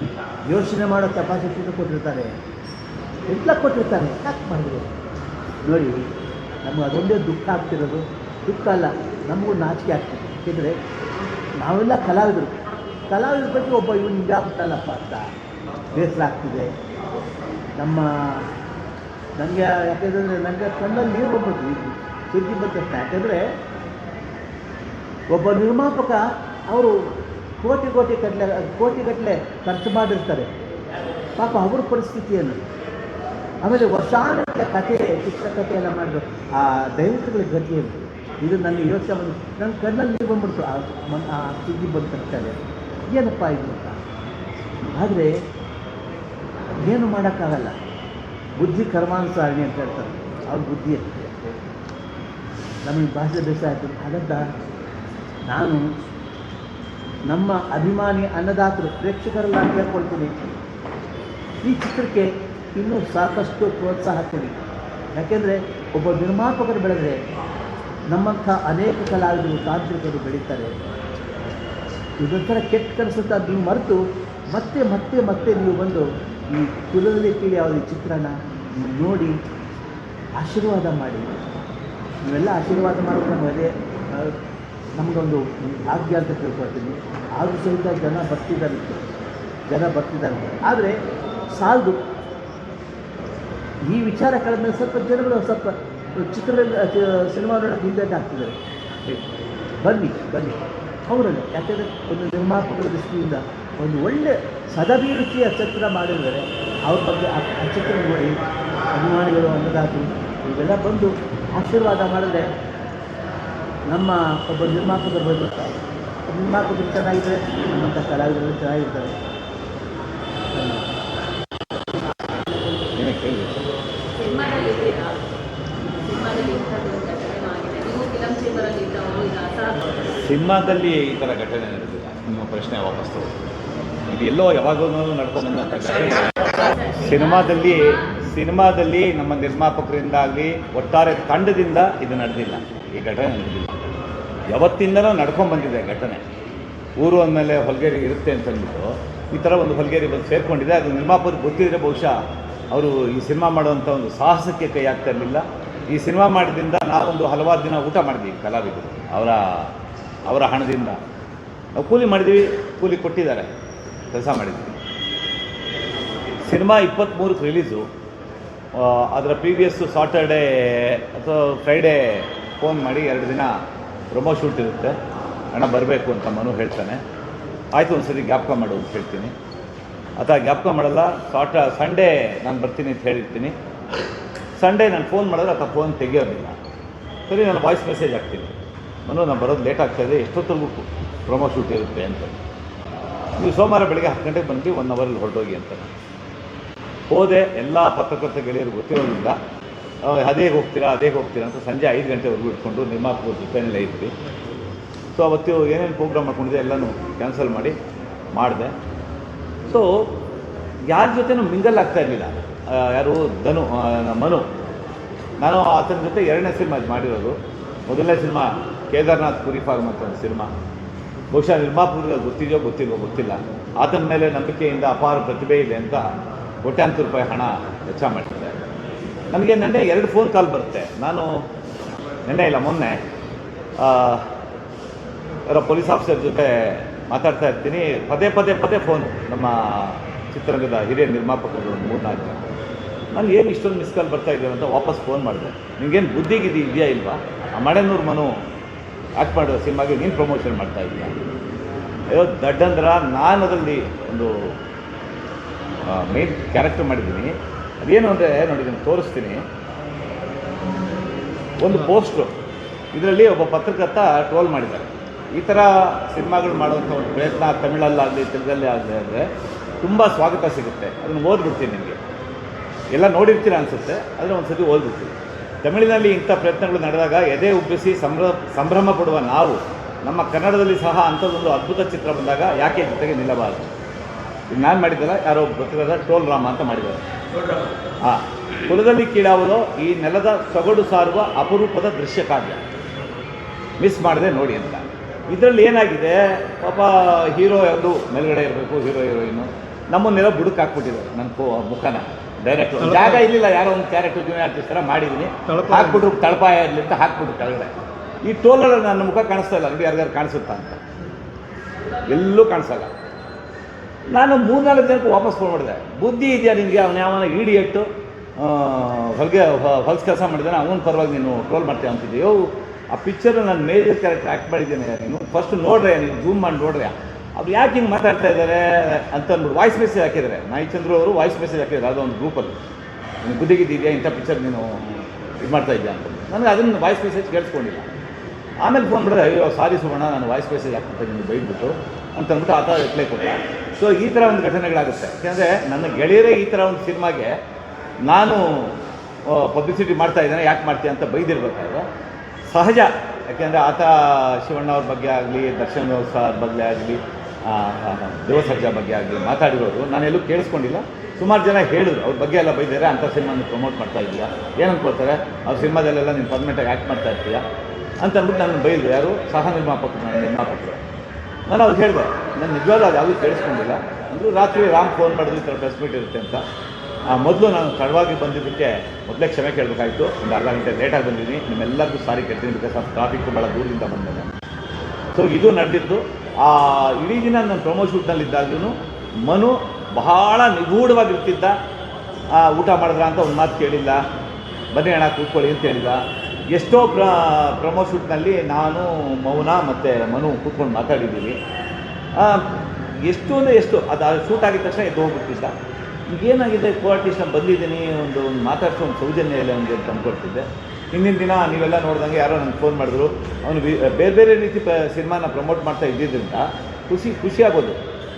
E: ಯೋಚನೆ ಮಾಡೋ ಕೆಪಾಸಿಟಿನೂ ಕೊಟ್ಟಿರ್ತಾರೆ. ಎಲ್ಲ ಕೊಟ್ಟಿರ್ತಾರೆ. ಯಾಕೆ ಮಾಡಿದ್ರು? ನೋಡಿ, ನಮ್ಗೆ ಅದೊಂದೇ ದುಃಖ ಆಗ್ತಿರೋದು. ದುಃಖ ಅಲ್ಲ, ನಮಗೂ ನಾಚಿಕೆ ಆಗ್ತದೆ. ಏಕೆಂದರೆ ನಾವೆಲ್ಲ ಕಲಾವಿದರು. ಕಲಾವಿದ್ರ ಬಗ್ಗೆ ಒಬ್ಬ ಇವನು ಹಿಂಗಾಗ್ಬಿಟ್ಟಲ್ಲಪ್ಪ ಅಂತ ಬೇಸರ ಆಗ್ತಿದೆ. ನಮ್ಮ ನನಗೆ ಯಾಕೆಂದರೆ ನನಗೆ ಕಣ್ಣಲ್ಲಿ ನೀರು ಬರ್ಬೋದು ಸುದ್ದಿ ಬಗ್ಗೆ ಯಾಕೆಂದರೆ ಒಬ್ಬ ನಿರ್ಮಾಪಕ ಅವರು ಕೋಟಿ ಕೋಟಿ ಕಟ್ಲೆ ಕೋಟಿಗಟ್ಟಲೆ ಖರ್ಚು ಮಾಡಿರ್ತಾರೆ. ಪಾಪ ಅವ್ರ ಪರಿಸ್ಥಿತಿಯನ್ನು. ಆಮೇಲೆ ವರ್ಷಾನುಗಟ್ಟಲೆ ಕತೆ ಚಿತ್ರಕಥೆ ಎಲ್ಲ ಮಾಡಿದ್ರು. ಆ ದೈವತಗಳ ಗತಿಯಲ್ಲಿ ಇದು ನನ್ನ ಯೋಚನೆ ಬಂದು, ನನ್ನ ಕಣ್ಣಲ್ಲಿ ನೀರು ಬಂದ್ಬಿಡ್ತು. ಆ ಸುದ್ದಿ ಬಂದು ತರ್ತಾರೆ ಏನಪ್ಪ ಇದು ಅಂತ. ಆದರೆ ಏನು ಮಾಡೋಕ್ಕಾಗಲ್ಲ. ಬುದ್ಧಿ ಕರ್ಮಾನುಸಾರಣಿ ಅಂತ ಹೇಳ್ತಾರೆ. ಅವ್ರ ಬುದ್ಧಿ ಇರ್ತದೆ ನಮಗೆ ಭಾಷೆ ಬೇಸ ಆಯಿತು ಹಾಗಂತ ನಾನು ನಮ್ಮ ಅಭಿಮಾನಿ ಅನ್ನದಾತರು ಪ್ರೇಕ್ಷಕರಲ್ಲ ಕೇಳ್ಕೊಳ್ತೀನಿ. ಈ ಚಿತ್ರಕ್ಕೆ ಇನ್ನೂ ಸಾಕಷ್ಟು ಪ್ರೋತ್ಸಾಹ ಕೊಡಿ. ಯಾಕೆಂದರೆ ಒಬ್ಬ ನಿರ್ಮಾಪಕರು ಬೆಳೆದರೆ ನಮ್ಮಂಥ ಅನೇಕ ಕಲಾವಿದರು ತಾಂತ್ರಿಕರು ಬೆಳೀತಾರೆ. ಇದೊಂಥರ ಕೆಟ್ಟ ಕನಸುತ್ತ ನೀವು ಮರೆತು ಮತ್ತೆ ಮತ್ತೆ ಮತ್ತೆ ನೀವು ಬಂದು ಈ ಕುಲದಲ್ಲಿ ಕೀಳಿ ಯಾವುದೇ ಚಿತ್ರನ ನೋಡಿ ಆಶೀರ್ವಾದ ಮಾಡಿ. ನೀವೆಲ್ಲ ಆಶೀರ್ವಾದ ಮಾಡೋದು ನಮಗೆ ಅದೇ ನಮಗೊಂದು ಭಾಗ್ಯ ಅಂತ ತಿಳ್ಕೊಳ್ತೀನಿ. ಆದರೂ ಸಹಿತ ಜನ ಬರ್ತಿದ್ದಾರೆ. ಜನ ಬರ್ತಿದ್ದಾರೆ. ಆದರೆ ಸಾಲದು. ಈ ವಿಚಾರ ಕಳೆದ ಸ್ವಲ್ಪ ಜನಗಳು ಸ್ವಲ್ಪ ಚಿತ್ರರಂಗ ಚ- ಸಿನಿಮಾ ನೋಡೋಕೆ ಹಿಂದೆ ಆಗ್ತಿದ್ದಾರೆ. ಬನ್ನಿ ಬನ್ನಿ. ಅವರಲ್ಲಿ ಯಾಕೆಂದರೆ ಒಂದು ನಿರ್ಮಾಪಕರ ದೃಷ್ಟಿಯಿಂದ ಒಂದು ಒಳ್ಳೆ ಸದಭಿರುಚಿಯ ಚಿತ್ರ ಮಾಡಿದರೆ ಅವ್ರ ಬಗ್ಗೆ ಆ ಚಿತ್ರ ನೋಡಿ ಅಭಿಮಾನಿಗಳು ಅನ್ನದಾತಿ ಇವೆಲ್ಲ ಬಂದು ಆಶೀರ್ವಾದ ಮಾಡಿದ್ರೆ ನಮ್ಮ ಒಬ್ಬ ನಿರ್ಮಾಪಕರು ಬಂದಿರ್ತಾರೆ. ನಿರ್ಮಾಪಕರು ಚೆನ್ನಾಗಿದ್ದರೆ ನಮ್ಮಂಥ ಕಲಾವಿದರು ಚೆನ್ನಾಗಿರ್ತಾರೆ.
F: ಸಿನಿಮಾದಲ್ಲಿ
G: ಈ ಥರ ಘಟನೆ ನಡೆದಿಲ್ಲ. ನಿಮ್ಮ ಪ್ರಶ್ನೆ ವಾಪಸ್. ಇದು ಎಲ್ಲೋ ಯಾವಾಗಲೂ ನಡ್ಕೊಂಡ್ಬಂದಂಥ ಸಿನಿಮಾದಲ್ಲಿ ಸಿನಿಮಾದಲ್ಲಿ ನಮ್ಮ ನಿರ್ಮಾಪಕರಿಂದ ಆಗಲಿ ಒಟ್ಟಾರೆ ತಂಡದಿಂದ ಇದು ನಡೆದಿಲ್ಲ. ಈ ಘಟನೆ ನಡೆದಿಲ್ಲ. ಯಾವತ್ತಿಂದಲೂ ನಡ್ಕೊಂಡು ಬಂದಿದೆ ಘಟನೆ. ಊರು ಅಂದಮೇಲೆ ಹೊಲಗೇರಿ ಇರುತ್ತೆ ಅಂತ ಅಂದ್ಬಿಟ್ಟು ಈ ಥರ ಒಂದು ಹೊಲಗೇರಿ ಬಂದು ಸೇರಿಕೊಂಡಿದೆ. ಅದು ನಿರ್ಮಾಪಕರಿಗೆ ಗೊತ್ತಿದ್ರೆ ಬಹುಶಃ ಅವರು ಈ ಸಿನಿಮಾ ಮಾಡುವಂಥ ಒಂದು ಸಾಹಸಕ್ಕೆ ಕೈ ಹಾಕ್ತಾ ಇರಲಿಲ್ಲ. ಈ ಸಿನಿಮಾ ಮಾಡಿದ್ರಿಂದ ನಾವೊಂದು ಹಲವಾರು ದಿನ ಊಟ ಮಾಡಿದ್ವಿ ಕಲಾವಿದರು ಅವರ ಅವರ ಹಣದಿಂದ. ನಾವು ಕೂಲಿ ಮಾಡಿದ್ವಿ, ಕೂಲಿ ಕೊಟ್ಟಿದ್ದಾರೆ. ಕೆಲಸ ಮಾಡಿದ್ವಿ. ಸಿನಿಮಾ ಇಪ್ಪತ್ತ್ಮೂರಕ್ಕೆ ರಿಲೀಸು. ಅದರ ಎಸ್ಸು ಸಾಟರ್ಡೇ ಅಥವಾ ಫ್ರೈಡೇ ಫೋನ್ ಮಾಡಿ ಎರಡು ದಿನ ಪ್ರೊಮೋ ಶೂಟ್ ಇರುತ್ತೆ. ಹಣ ಬರಬೇಕು ಅಂತ ಮನು ಹೇಳ್ತಾನೆ. ಆಯಿತು ಒಂದು ಸರಿ ಜ್ಞಾಪಕ ಮಾಡು ಅಂತ ಹೇಳ್ತೀನಿ. ಅಥವಾ ಜ್ಞಾಪಕ ಮಾಡಲ್ಲ ಸಾಟ ಸಂಡೇ ನಾನು ಬರ್ತೀನಿ ಅಂತ ಹೇಳಿರ್ತೀನಿ. ಸಂಡೇ ನಾನು ಫೋನ್ ಮಾಡಿದ್ರೆ ಅಥವಾ ಫೋನ್ ತೆಗಿಯೋದಿಲ್ಲ. ಸರಿ, ನಾನು ವಾಯ್ಸ್ ಮೆಸೇಜ್ ಹಾಕ್ತೀನಿ. ಮನು, ನಾನು ಬರೋದು ಲೇಟ್ ಆಗ್ತಾಯಿದೆ ಎಷ್ಟೊತ್ತರೆಗೂ ಪ್ರೊಮೋ ಶೂಟ್ ಇರುತ್ತೆ ಅಂತ. ನೀವು ಸೋಮವಾರ ಬೆಳಗ್ಗೆ ಹತ್ತು ಗಂಟೆಗೆ ಬಂದು ಒನ್ ಅವರಲ್ಲಿ ಹೊರಟೋಗಿ ಅಂತ. ಹೋದೆ, ಎಲ್ಲ ಪತ್ರಕರ್ತ ಗೆಳೆಯರು ಗೊತ್ತಿರೋದ್ರಿಂದ ಅದೇ ಹೋಗ್ತೀರಾ ಅದೇ ಹೋಗ್ತೀರಾ ಅಂತ ಸಂಜೆ ಐದು ಗಂಟೆವರೆಗೂ ಇಟ್ಕೊಂಡು ನಿರ್ಮಾಪಕರ ಜೊತೆಯಲ್ಲೇ ಇದ್ವಿ. ಸೊ ಅವತ್ತು ಏನೇನು ಪ್ರೋಗ್ರಾಮ್ ಮಾಡ್ಕೊಂಡಿದ್ದೆ ಎಲ್ಲನೂ ಕ್ಯಾನ್ಸಲ್ ಮಾಡಿ, ಮಾಡಿದೆ. ಸೊ ಯಾರ ಜೊತೆನೂ ಮಿಂಗಲ್ ಆಗ್ತಾ ಇರಲಿಲ್ಲ. ಯಾರು ಧನು ಮನು. ನಾನು ಆತನ ಜೊತೆ ಎರಡನೇ ಸಿನಿಮಾ ಮಾಡಿರೋದು. ಮೊದಲನೇ ಸಿನಿಮಾ ಕೇದಾರ್ನಾಥ್ ಪುರಿ ಫಾರ್ಮ್ ಅಂತ ಒಂದು ಸಿನಿಮಾ ಬಹುಶಃ ನಿರ್ಮಾಪಕರಿಗೆ ಗೊತ್ತಿದೆಯೋ ಗೊತ್ತಿಲ್ವೋ ಗೊತ್ತಿಲ್ಲ. ಆತನ ಮೇಲೆ ನಂಬಿಕೆಯಿಂದ ಅಪಾರ ಪ್ರತಿಭೆ ಇದೆ ಅಂತ ಕೋಟ್ಯಾಂತರ ರೂಪಾಯಿ ಹಣ ವೆಚ್ಚ ಮಾಡಿದ್ದಾರೆ ನನಗೆ ನೆನ್ನೆ ಎರಡು ಫೋನ್ ಕಾಲ್ ಬರುತ್ತೆ. ನಾನು ನೆನ್ನೆ ಇಲ್ಲ, ಮೊನ್ನೆ ಅವರ ಪೊಲೀಸ್ ಆಫೀಸರ್ ಜೊತೆ ಮಾತಾಡ್ತಾ ಇರ್ತೀನಿ. ಪದೇ ಪದೇ ಪದೇ ಫೋನ್ ನಮ್ಮ ಚಿತ್ರರಂಗದ ಹಿರಿಯ ನಿರ್ಮಾಪಕರು ಮೂರು ನಾಲ್ಕು ಜನ ನಾನು ಏನು ಇಷ್ಟೊಂದು ಮಿಸ್ ಕಾಲ್ ಬರ್ತಾ ಇದ್ದೇವೆ ಅಂತ ವಾಪಸ್ ಫೋನ್ ಮಾಡಿದೆ. ನಿಮಗೇನು ಬುದ್ಧಿಗಿದೆ ಇದೆಯಾ ಇಲ್ವಾ? ಆ ಮಡೆನೂರು ಮನು ಆ್ಯಕ್ಟ್ ಮಾಡೋ ಸಿನಿಮಾಗೆ ನೀನು ಪ್ರಮೋಷನ್ ಮಾಡ್ತಾ ಇದೆಯಾ? ಅಯ್ಯೋ, ದಡ್ಡಂದ್ರ, ನಾನು ಅದರಲ್ಲಿ ಒಂದು ಮೇನ್ ಕ್ಯಾರೆಕ್ಟರ್ ಮಾಡಿದ್ದೀನಿ. ಅದೇನು ಅಂದರೆ, ನೋಡಿ ನಾನು ತೋರಿಸ್ತೀನಿ. ಒಂದು ಪೋಸ್ಟು. ಇದರಲ್ಲಿ ಒಬ್ಬ ಪತ್ರಕರ್ತ ಟ್ರೋಲ್ ಮಾಡಿದ್ದಾರೆ. ಈ ಥರ ಸಿನಿಮಾಗಳು ಮಾಡುವಂಥ ಒಂದು ಪ್ರಯತ್ನ ತಮಿಳಲ್ಲಾಗಲಿ ತೆಲುಗಲ್ಲೇ ಆಗಲಿ ಅಂದರೆ ತುಂಬ ಸ್ವಾಗತ ಸಿಗುತ್ತೆ. ಅದನ್ನು ಓದ್ಬಿಡ್ತೀನಿ ನಿಮಗೆ. ಎಲ್ಲ ನೋಡಿರ್ತೀರ ಅನಿಸುತ್ತೆ, ಆದರೆ ಒಂದು ಸತಿ ಓದ್ಬಿಡ್ತೀನಿ. ತಮಿಳಿನಲ್ಲಿ ಇಂಥ ಪ್ರಯತ್ನಗಳು ನಡೆದಾಗ ಎದೆ ಉಬ್ಬಿಸಿ ಸಂಭ್ರ ಸಂಭ್ರಮ ಪಡುವ ನಾವು, ನಮ್ಮ ಕನ್ನಡದಲ್ಲಿ ಸಹ ಅಂಥದ್ದೊಂದು ಅದ್ಭುತ ಚಿತ್ರ ಬಂದಾಗ ಯಾಕೆ ಜೊತೆಗೆ ನಿಲ್ಲಬಾರದು? ಈಗ ನಾನು ಮಾಡಿದ್ದಲ್ಲ, ಯಾರೋ ಗೊತ್ತಿರೋದ ಟೋಲ್ ರಾಮ ಅಂತ ಮಾಡಿದ್ದಾರೆ. ಹಾಂ ಕುಲದಲ್ಲಿ ಕೀಳಾವುದೋ ಈ ನೆಲದ ಸೊಗಡು ಸಾರುವ ಅಪರೂಪದ ದೃಶ್ಯ ಕಾವ್ಯ. ಮಿಸ್ ಮಾಡಿದೆ ನೋಡಿ ಅಂತ. ಇದರಲ್ಲಿ ಏನಾಗಿದೆ? ಪಾಪ ಹೀರೋ ಯಾವುದು ಮೇಲ್ಗಡೆ ಇರಬೇಕು, ಹೀರೋ ಹೀರೋಯಿನು. ನಮ್ಮನ್ನೆಲ್ಲ ಬುಡಕ್ಕೆ ಹಾಕ್ಬಿಟ್ಟಿದ್ದಾರೆ ನನ್ನ ಮುಖನ. ಡೈರೆಕ್ಟ್ ಜಾಗ ಇರಲಿಲ್ಲ ಯಾರೋ ಒಂದು ಕ್ಯಾರೆಕ್ಟರ್ ಜೂನಿಯರ್ ಆರ್ಟಿಸ್ಟ್ ಥರ ಮಾಡಿದ್ದೀನಿ. ಹಾಕ್ಬಿಟ್ರು ತಳಪಾಯ ಇರಲಿ ಅಂತ ಹಾಕ್ಬಿಟ್ರು ಕೆಳಗಡೆ. ಈ ಟೋಲರ್ ನನ್ನ ಮುಖ ಕಾಣಿಸ್ತಾ ಇಲ್ಲ ನೋಡಿ ಯಾರಿಗಾರು ಕಾಣಿಸುತ್ತಾ ಅಂತ. ಎಲ್ಲೂ ಕಾಣಿಸಲ್ಲ ನಾನು ಮೂರ್ನಾಲ್ಕು ಜನಕ್ಕೆ ವಾಪಸ್ ಫೋನ್ ಮಾಡಿದೆ. ಬುದ್ಧಿ ಇದೆಯಾ ನಿನಗೆ? ಅವನು ಯಾವನ ಇಡಿಯಟ್ಟು ಹೊಲಿಗೆ ಹೊಲ್ಸ್ ಕೆಲಸ ಮಾಡಿದ್ದಾನೆ ಅವನ ಪರವಾಗಿ ನೀನು ಟ್ರೋಲ್ ಮಾಡ್ತೀಯ ಅಂತಿದ್ದೆ ಆ ಪಿಕ್ಚರ್ ನಾನು ಮೇಜರ್ ಕ್ಯಾರೆಕ್ಟರ್ ಆ್ಯಕ್ಟ್ ಮಾಡಿದ್ದೇನೆ. ನೀನು ಫಸ್ಟ್ ನೋಡ್ರೆ ನೀನು ಜೂಮ್ ಮಾಡಿ ನೋಡ್ರೆ. ಅವ್ರು ಯಾಕೆ ಹಿಂಗೆ ಮಾತಾಡ್ತಾ ಇದ್ದಾರೆ ಅಂತ ಅಂದ್ಬಿಟ್ಟು ವಾಯ್ಸ್ ಮೆಸೇಜ್ ಹಾಕಿದ್ದಾರೆ. ನಾಯಿ ಚಂದ್ರು ಅವರು ವಾಯ್ಸ್ ಮೆಸೇಜ್ ಹಾಕಿದ್ದಾರೆ. ಅದೊಂದು ಗ್ರೂಪಲ್ಲಿ ನೀನು ಬುದ್ಧಿಗಿದ್ದಿದೆಯಾ ಇಂಥ ಪಿಕ್ಚರ್ ನೀನು ಇದು ಮಾಡ್ತಾ ಇದ್ದೀಯಾ ಅಂತ ನನಗೆ ಅದನ್ನು ವಾಯ್ಸ್ ಮೆಸೇಜ್ ಕೇಳಿಸ್ಕೊಂಡಿಲ್ಲ. ಆಮೇಲೆ ಫೋನ್ ಮಾಡಿದ್ರೆ, ಅಯ್ಯೋ ಸಾರಿ ಸುವರ್ಣ, ನಾನು ವಾಯ್ಸ್ ಮೆಸೇಜ್ ಹಾಕ್ಬಿಟ್ಟೆ ನಿಮ್ಗೆ ಬೈದ್ಬಿಟ್ಟು ಅಂತ ಅಂದ್ಬಿಟ್ಟು ಆತ ರಿಪ್ಲೈ ಕೊಟ್ಟ. ಸೊ ಈ ಥರ ಒಂದು ಘಟನೆಗಳಾಗುತ್ತೆ. ಯಾಕೆಂದರೆ ನನ್ನ ಗೆಳೆಯರೇ ಈ ಥರ ಒಂದು ಸಿನಿಮಾಗೆ ನಾನು ಪಬ್ಲಿಸಿಟಿ ಮಾಡ್ತಾ ಇದ್ದೇನೆ, ಯಾಕೆ ಮಾಡ್ತೀಯ ಅಂತ ಬೈದಿರ್ಬೇಕಾದ್ರೆ, ಸಹಜ. ಯಾಕೆಂದರೆ ಆತ ಶಿವಣ್ಣ ಅವ್ರ ಬಗ್ಗೆ ಆಗಲಿ, ದರ್ಶನ್ ಅವ್ರ ಸರ್ ಬಗ್ಗೆ ಆಗಲಿ ದೇವಸರ್ಜಾ ಬಗ್ಗೆ ಆಗಲಿ ನಾನು ನಾನೆಲ್ಲೂ ಕೇಳಿಸ್ಕೊಂಡಿಲ್ಲ. ಸುಮಾರು ಜನ ಹೇಳಿದ್ರು, ಅವ್ರ ಬಗ್ಗೆ ಎಲ್ಲ ಬೈದಾರೆ ಅಂಥ ಸಿನಿಮಾನ ಪ್ರಮೋಟ್ ಮಾಡ್ತಾ ಇದೆಯಾ ಏನು ಅನ್ಕೊಳ್ತಾರೆ? ಅವ್ರ ಸಿನಿಮಾದಲ್ಲೆಲ್ಲ ನೀನು ಪರ್ಮನೆಂಟಾಗಿ ಆ್ಯಕ್ಟ್ ಮಾಡ್ತಾ ಇರ್ತೀಯಾ? ಅಂತ ಅಂದ್ಬಿಟ್ಟು ನಾನು ಬೈದ್ರು. ಯಾರು? ಸಹ ನಿರ್ಮಾಪಕರು ನನ್ನ ನಿರ್ಮಾಪಕರು. ನಾನು ಅವ್ರು ಹೇಳಿದೆ, ನಾನು ನಿಜವಾಗ್ಲೂ ಅದು ಯಾವುದೂ ಕೇಳಿಸ್ಕೊಂಡಿಲ್ಲ. ಅಂದರೂ ರಾತ್ರಿ ರಾಮ್ ಫೋನ್ ಮಾಡಿದ್ರು, ಈ ಥರ ಪ್ರೆಸ್ ಮೀಟ್ ಇರುತ್ತೆ ಅಂತ. ಮೊದಲು ನಾನು ತಡವಾಗಿ ಬಂದಿದ್ದಕ್ಕೆ ಮೊದಲೇ ಕ್ಷಮೆ ಕೇಳಬೇಕಾಯಿತು. ಒಂದು ಅರ್ಧ ಗಂಟೆ ಲೇಟಾಗಿ ಬಂದಿದ್ದೀನಿ. ನಿಮ್ಮೆಲ್ಲರಿಗೂ ಸಾರಿ ಕೇಳ್ತೀನಿ ಬಿಕಾಸ್ ಆ ಟ್ರಾಫಿಕ್ಕು ಭಾಳ ದೂರದಿಂದ ಬಂದಿದೆ ಸೊ ಇದು ನಡೆದಿದ್ದು. ಆ ಇಡೀ ದಿನ ನಾನು ಪ್ರೊಮೋ ಶೂಟ್ನಲ್ಲಿದ್ದಾಗ್ಲೂ ಮನು ಬಹಳ ನಿಗೂಢವಾಗಿರ್ತಿದ್ದ ಊಟ ಮಾಡಿದ್ರ ಅಂತ ಒಂದು ಮಾತು ಕೇಳಿಲ್ಲ. ಬನ್ನಿ ಅಣ್ಣ, ಕೂತ್ಕೊಳ್ಳಿ ಅಂತ ಹೇಳಿದ. ಎಷ್ಟೋ ಪ್ರ ಪ್ರೊಮೋ ಶೂಟ್ನಲ್ಲಿ ನಾನು, ಮೌನ ಮತ್ತು ಮನು ಕೂತ್ಕೊಂಡು ಮಾತಾಡಿದ್ದೀವಿ. ಎಷ್ಟು ಅಂದರೆ ಎಷ್ಟು, ಅದು ಶೂಟ್ ಆಗಿದ ತಕ್ಷಣ ಎದ್ದು ಹೋಗ್ಬಿಟ್ಟಿದ್ದ ಈಗೇನಾಗಿದೆ ಕೋ ಆರ್ಟಿಸ್ಟ್ ನಾನು ಬಂದಿದ್ದೀನಿ, ಒಂದು ಒಂದು ಮಾತಾಡ್ಸೋ ಒಂದು ಸೌಜನ್ಯ ಇಲ್ಲ ಅಂತ ಅಂದ್ಕೊಳ್ತಿದ್ದೆ ಹಿಂದಿನ ದಿನ ನೀವೆಲ್ಲ ನೋಡ್ದಂಗೆ ಯಾರೋ ನನಗೆ ಫೋನ್ ಮಾಡಿದ್ರು. ಅವನು ಬೇರೆ ಬೇರೆ ರೀತಿ ಪ ಸಿನಿಮಾನ ಪ್ರಮೋಟ್ ಮಾಡ್ತಾ ಇದ್ದಿದ್ದರಿಂದ ಖುಷಿ ಖುಷಿ ಆಗೋದು.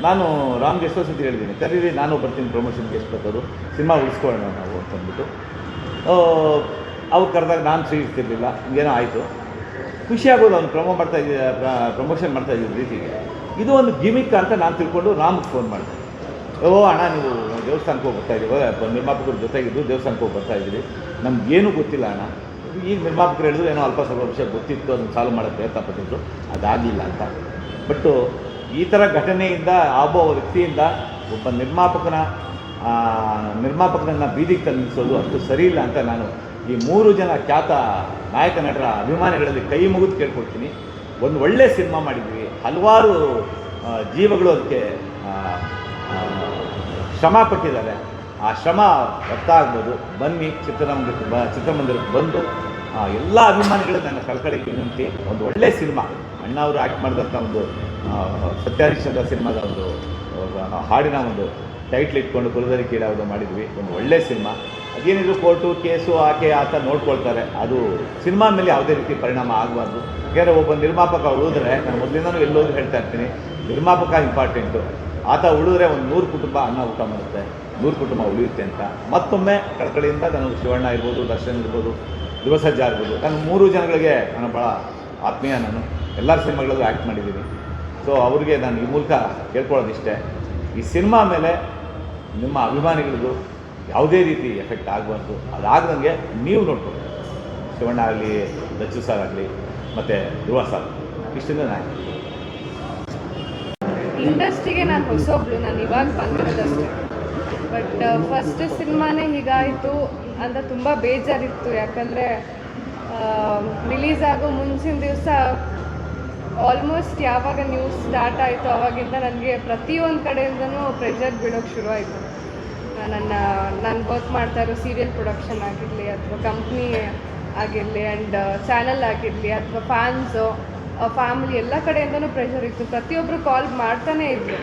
G: ನಾನು ರಾಮ್ ಎಷ್ಟೋ ಅಂತ ಹೇಳಿದ್ದೀನಿ ಕರೀರಿ ನಾನು ಬರ್ತೀನಿ ಪ್ರಮೋಷನ್ ಗೆಸ್ಟ್ ಬೇಕಾದ್ರು ಸಿನಿಮಾ ಉಳಿಸ್ಕೊಳ್ಳೋಣ ನಾವು ಅಂತಂದ್ಬಿಟ್ಟು ಅವ್ರು ಕರೆದಾಗ ನಾನು ಫ್ರೀ ಇರ್ತಿರ್ಲಿಲ್ಲ ಏನೋ ಆಯಿತು. ಖುಷಿ ಆಗೋದು ಅವ್ನು ಪ್ರಮೋ ಮಾಡ್ತಾ ಇದ್ದ ಪ್ರಮೋಷನ್ ಮಾಡ್ತಾ ಇದ್ದ ರೀತಿಗೆ. ಇದು ಒಂದು ಗಿಮಿಕ್ ಅಂತ ನಾನು ತಿಳ್ಕೊಂಡು ರಾಮ್ಗೆ ಫೋನ್ ಮಾಡಿದೆ. ಓ, ಅಣ್ಣ, ನೀವು ದೇವಸ್ಥಾನಕ್ಕೆ ಹೋಗಿ ಬರ್ತಾ ಇದ್ದೀವಿ ನಿರ್ಮಾಪಕರ ಜೊತೆಗಿದ್ದು ದೇವಸ್ಥಾನಕ್ಕೆ ಹೋಗಿ ಬರ್ತಾ ಇದ್ದೀವಿ ನಮ್ಗೇನು ಗೊತ್ತಿಲ್ಲ ಅಣ್ಣ. ಈಗ ನಿರ್ಮಾಪಕರು ಹೇಳಿದ್ರು ಏನೋ ಅಲ್ಪ ಸ್ವಲ್ಪ ವಿಷಯ ಗೊತ್ತಿತ್ತು, ಅದನ್ನು ಸಾಲ್ವ್ ಮಾಡೋಕೆ ಪ್ರಯತ್ನ ಪಟ್ಟಿದ್ರು. ಅದಾಗಲಿಲ್ಲ ಅಂತ. ಬಟ್ಟು ಈ ಥರ ಘಟನೆಯಿಂದ ಆಬೋ ವ್ಯಕ್ತಿಯಿಂದ ಒಬ್ಬ ನಿರ್ಮಾಪಕನ ನಿರ್ಮಾಪಕನನ್ನು ಬೀದಿಗೆ ತಂದಿಸೋದು ಅಷ್ಟು ಸರಿ ಇಲ್ಲ ಅಂತ ನಾನು ಈ ಮೂರು ಜನ ಖ್ಯಾತ ನಾಯಕ, ನಟರ ಅಭಿಮಾನಿಗಳಲ್ಲಿ ಕೈ ಮುಗಿದು ಕೇಳ್ಕೊಡ್ತೀನಿ ಒಂದು ಒಳ್ಳೆ ಸಿನಿಮಾ ಮಾಡಿದ್ವಿ ಹಲವಾರು ಜೀವಗಳು ಅದಕ್ಕೆ ಶ್ರಮ ಪಟ್ಟಿದ್ದಾರೆ. ಆ ಶ್ರಮ ಆಗ್ಬೋದು ಬನ್ನಿ ಚಿತ್ರರಂಗಕ್ಕೆ ಬ ಚಿತ್ರಮಂದಿರಕ್ಕೆ ಬಂದು ಆ, ಎಲ್ಲ ಅಭಿಮಾನಿಗಳು ನನ್ನ ಕಲ್ಕಡೆ ವಿನಂತಿ. ಒಂದು ಒಳ್ಳೆಯ ಸಿನಿಮಾ. ಅಣ್ಣ ಅವರು ಆ್ಯಕ್ಟ್ ಮಾಡಿದಂಥ ಒಂದು ಸತ್ಯಾಧೀಶದ ಸಿನಿಮಾದ ಒಂದು ಹಾಡಿನ ಒಂದು ಟೈಟ್ಲ್ ಇಟ್ಕೊಂಡು ಕುಲದಲ್ಲಿ ಕೀಳಾವುದು ಮಾಡಿದ್ವಿ. ಒಂದು ಒಳ್ಳೆಯ ಸಿನಿಮಾ. ಅದೇನಿದ್ರು ಕೋರ್ಟು ಕೇಸು ಆಕೆ ಆತ ನೋಡ್ಕೊಳ್ತಾರೆ. ಅದು ಸಿನಿಮಾ ಮೇಲೆ ಯಾವುದೇ ರೀತಿ ಪರಿಣಾಮ ಆಗಬಾರ್ದು. ಯಾಕೆಂದರೆ ಒಬ್ಬ ನಿರ್ಮಾಪಕ ಉಳಿದ್ರೆ ನಾನು ಮೊದಲಿಂದನೂ ಎಲ್ಲೋದು ಹೇಳ್ತಾ ಇರ್ತೀನಿ ನಿರ್ಮಾಪಕ ಇಂಪಾರ್ಟೆಂಟು ಆತ ಉಳಿದ್ರೆ ಒಂದು ನೂರು ಕುಟುಂಬ ಅನ್ನ ಊಟ ಮಾಡುತ್ತೆ. ನೂರು ಕುಟುಂಬ ಉಳಿಯುತ್ತೆ ಅಂತ. ಮತ್ತೊಮ್ಮೆ ಕಳಕಳಿಯಿಂದ ನಾನು ಶಿವಣ್ಣ ಇರ್ಬೋದು, ದರ್ಶನ್ ಇರ್ಬೋದು ಯುವಸಜ್ಜ ಇರ್ಬೋದು. ನಾನು ಮೂರು ಜನಗಳಿಗೆ ನಾನು ಭಾಳ ಆತ್ಮೀಯ ನಾನು ಎಲ್ಲ ಸಿನಿಮಾಗಳಲ್ಲೂ ಆ್ಯಕ್ಟ್ ಮಾಡಿದ್ದೀನಿ. ಸೊ ಅವ್ರಿಗೆ ನಾನು ಈ ಮೂಲಕ ಕೇಳ್ಕೊಳ್ಳೋದಿಷ್ಟೇ. ಈ ಸಿನಿಮಾ ಮೇಲೆ ನಿಮ್ಮ ಅಭಿಮಾನಿಗಳಿಗೂ ಯಾವುದೇ ರೀತಿ ಎಫೆಕ್ಟ್ ಆಗಬಾರ್ದು. ಅದಾಗ್ದಂಗೆ ನೀವು ನೋಡ್ಕೊಳ್ಳಿ. ಶಿವಣ್ಣ ಆಗಲಿ, ದಚ್ಚು ಸರ್ ಆಗಲಿ, ಮತ್ತು ಧ್ರುವ ಸರ್ ಇಷ್ಟಿಂದ ನಾನು
H: ಇಂಡಸ್ಟ್ರಿಗೆ ನಾನು ಹೊಸೊಬ್ಳು. ನಾನು ಇವಾಗ ಬಂದಿರೋದಷ್ಟೇ ಬಟ್ ಫಸ್ಟ್ ಸಿನಿಮಾನೇ ಹೀಗಾಯಿತು ಅಂತ ತುಂಬ ಬೇಜಾರಿತ್ತು. ಯಾಕಂದರೆ ರಿಲೀಸ್ ಆಗೋ ಮುಂಚಿನ ದಿವಸ ಆಲ್ಮೋಸ್ಟ್ ಯಾವಾಗ ನ್ಯೂಸ್ ಸ್ಟಾರ್ಟ್ ಆಯಿತು ಅವಾಗಿಂದ ನನಗೆ ಪ್ರತಿಯೊಂದು ಕಡೆಯಿಂದನೂ ಪ್ರೆಷರ್ ಬೀಳೋಕ್ಕೆ ಶುರು ಆಯಿತು ನನ್ನ, ನಾನು ವರ್ಕ್ ಮಾಡ್ತಾ ಇರೋ ಸೀರಿಯಲ್ ಪ್ರೊಡಕ್ಷನ್ ಆಗಿರಲಿ ಅಥವಾ ಕಂಪ್ನಿ ಆಗಿರಲಿ ಆ್ಯಂಡ್ ಚಾನಲ್ ಆಗಿರಲಿ ಅಥವಾ ಫ್ಯಾನ್ಸು ಫ್ಯಾಮಿಲಿ ಎಲ್ಲ ಕಡೆಯಿಂದನೂ ಪ್ರೆಷರ್ ಇತ್ತು. ಪ್ರತಿಯೊಬ್ಬರು ಕಾಲ್ ಮಾಡ್ತಾನೇ ಇದ್ರು.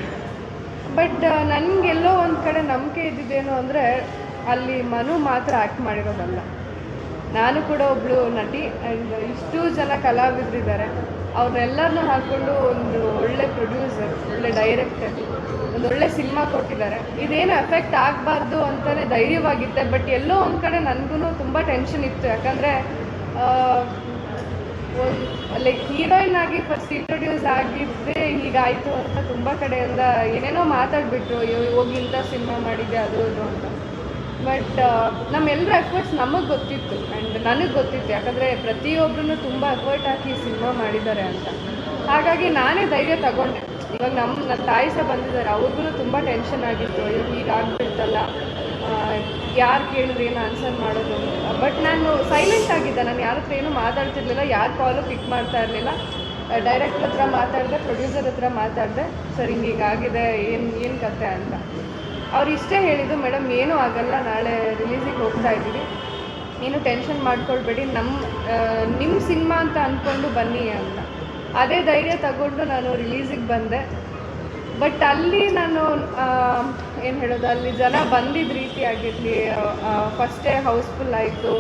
H: ಬಟ್ ನನಗೆಲ್ಲೋ ಒಂದು ಕಡೆ ನಂಬಿಕೆ ಇದ್ದಿದ್ದೇನು ಅಂದರೆ ಅಲ್ಲಿ ಮನು ಮಾತ್ರ ಆ್ಯಕ್ಟ್ ಮಾಡಿರೋದಲ್ಲ. ನಾನು ಕೂಡ ಒಬ್ಬಳು ನಟಿ ಆ್ಯಂಡ್ ಇಷ್ಟು ಜನ ಕಲಾವಿದರಿದ್ದಾರೆ. ಅವ್ರನ್ನೆಲ್ಲರನ್ನೂ ಹಾಕ್ಕೊಂಡು ಒಂದು ಒಳ್ಳೆ ಪ್ರೊಡ್ಯೂಸರ್ ಒಳ್ಳೆ ಡೈರೆಕ್ಟರ್ ಒಂದು ಒಳ್ಳೆ ಸಿನಿಮಾ ಕೊಟ್ಟಿದ್ದಾರೆ. ಇದೇನು ಎಫೆಕ್ಟ್ ಆಗಬಾರ್ದು ಅಂತಲೇ ಧೈರ್ಯವಾಗಿತ್ತೆ ಬಟ್ ಎಲ್ಲೋ ಒಂದು ಕಡೆ ನನಗೂ ತುಂಬ ಟೆನ್ಷನ್ ಇತ್ತು. ಯಾಕಂದರೆ ಲೈಕ್ ಹೀರೋಯಿನ್ ಆಗಿ ಫಸ್ಟ್ ಇಂಟ್ರೊಡ್ಯೂಸ್ ಆಗಿದ್ದೇ ಹೀಗಾಯಿತು ಅಂತ ತುಂಬ ಕಡೆಯಿಂದ ಏನೇನೋ ಮಾತಾಡ್ಬಿಟ್ರು ಹೋಗಿ ಇಂಥ ಸಿನಿಮಾ ಮಾಡಿದ್ದೆ ಅದು, ಇದು ಅಂತ. ಬಟ್ ನಮ್ಮೆಲ್ಲರ ಎಫರ್ಟ್ಸ್ ನಮಗೆ ಗೊತ್ತಿತ್ತು ಆ್ಯಂಡ್ ನನಗೆ ಗೊತ್ತಿತ್ತು. ಯಾಕಂದರೆ ಪ್ರತಿಯೊಬ್ಬರೂ ತುಂಬ ಎಫರ್ಟ್ ಹಾಕಿ ಸಿನಿಮಾ ಮಾಡಿದ್ದಾರೆ ಅಂತ. ಹಾಗಾಗಿ ನಾನೇ ಧೈರ್ಯ ತಗೊಂಡೆ. ಇವಾಗ ನಮ್ಮ ನನ್ನ ತಾಯಿ ಸಹ ಬಂದಿದ್ದಾರೆ. ಅವ್ರಿಗೂ ತುಂಬ ಟೆನ್ಷನ್ ಆಗಿತ್ತು. ಅಯ್ಯೋ, ಹೀಗೆ ಆಗ್ಬಿಡ್ತಲ್ಲ. ಯಾರು ಕೇಳಿದ್ರೆ ಏನು ಆನ್ಸರ್ ಮಾಡೋದು ಬಟ್ ನಾನು ಸೈಲೆಂಟ್ ಆಗಿದ್ದೆ. ನಾನು ಯಾರ ಹತ್ರ ಏನು ಮಾತಾಡ್ತಿರ್ಲಿಲ್ಲ. ಯಾರು ಕಾಲು ಪಿಕ್ ಮಾಡ್ತಾ ಇರಲಿಲ್ಲ. ಡೈರೆಕ್ಟರ್ ಹತ್ರ ಮಾತಾಡಿದೆ ಪ್ರೊಡ್ಯೂಸರ್ ಹತ್ರ ಮಾತಾಡಿದೆ, ಸರ್, ಹಿಂಗೆ ಹೀಗಾಗಿದೆ ಏನು ಏನು ಕತೆ ಅಂತ. ಅವ್ರು ಇಷ್ಟೇ ಹೇಳಿದ್ದು ಮೇಡಮ್ ಏನೂ ಆಗಲ್ಲ, ನಾಳೆ ರಿಲೀಸಿಗೆ ಹೋಗ್ತಾ ಇದ್ದೀವಿ. ಏನು ಟೆನ್ಷನ್ ಮಾಡ್ಕೊಳ್ಬೇಡಿ. ನಮ್ಮ ನಿಮ್ಮ ಸಿನಿಮಾ ಅಂತ ಅಂದ್ಕೊಂಡು ಬನ್ನಿ ಅಂತ. ಅದೇ ಧೈರ್ಯ ತಗೊಂಡು ನಾನು ರಿಲೀಸಿಗೆ ಬಂದೆ. ಬಟ್ ಅಲ್ಲಿ ನಾನು ಏನು ಹೇಳೋದು, ಅಲ್ಲಿ ಜನ ಬಂದಿದ್ದ ರೀತಿ ಆಗಿರಲಿ ಫಸ್ಟೇ ಹೌಸ್ಫುಲ್ ಆಯಿತು.